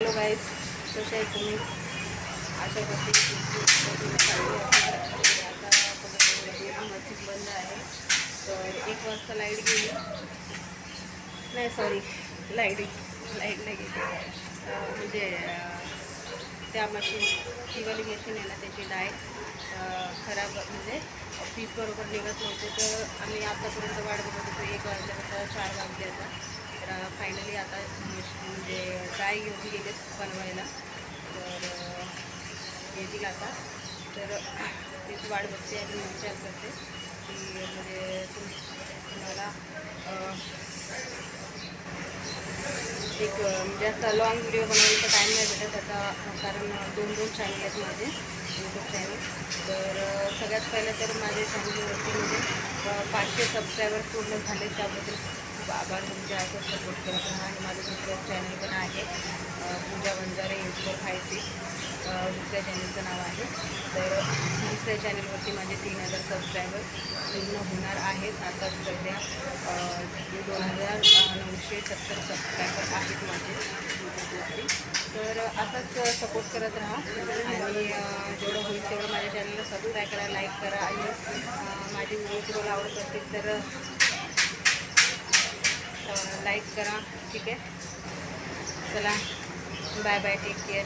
Hello guys कसे आहे तुम्ही? अशा करते आता मस्जिद बंद आहे. तर एक वाजता लाइट गेली. नाही सॉरी लाइट लाइट नाही गेली. म्हणजे त्या मशीन टीवाली मशीन आहे ना त्याची डाय खराब म्हणजे पीस बरोबर निघत नव्हते. तर आम्ही आतापर्यंत वाढ बघत होतो. एक वाजल्यानंतर चार वाजले आता. तर फायनली आता मशीन आई घेऊन गेले बनवायला तर येतील आता. तर तीच वाट बघते आणि विचार करते की म्हणजे तुम तुम्हाला एक म्हणजे असा लॉंग व्हिडिओ बनवायचा टाईम नाही भेटत आता कारण दोन दोन चॅनल आहेत माझे यूट्यूब चॅनल तर सगळ्यात पहिलं तर माझे चॅनलवरती म्हणजे पाचशे सबस्क्रायबर पूर्ण झाले त्याबद्दल खूप आभार तुमचे असं सपोर्ट करत राहा आणि माझं चॅनल पण आहे. अं, पूजा बंजारे युट्यूबर सिक्स दुसऱ्या चॅनलचं नाव आहे. तर दुसऱ्या चॅनलवरती माझे तीन हजार सबस्क्रायबर पूर्ण होणार आहेत. आता सध्या दोन हजार नऊशे सत्तर सबस्क्रायबर आहेत माझे यूट्यूबवरती. तर असाच सपोर्ट करत राहा. आणि जेवढं होईल तेवढं माझ्या चॅनलला सबस्क्राईब करा लाईक करा. आणि अं, माझे व्हिडिओ तुम्हाला आवडत असतील तर लाईक करा ठीक आहे? चला बाय बाय टेक केअर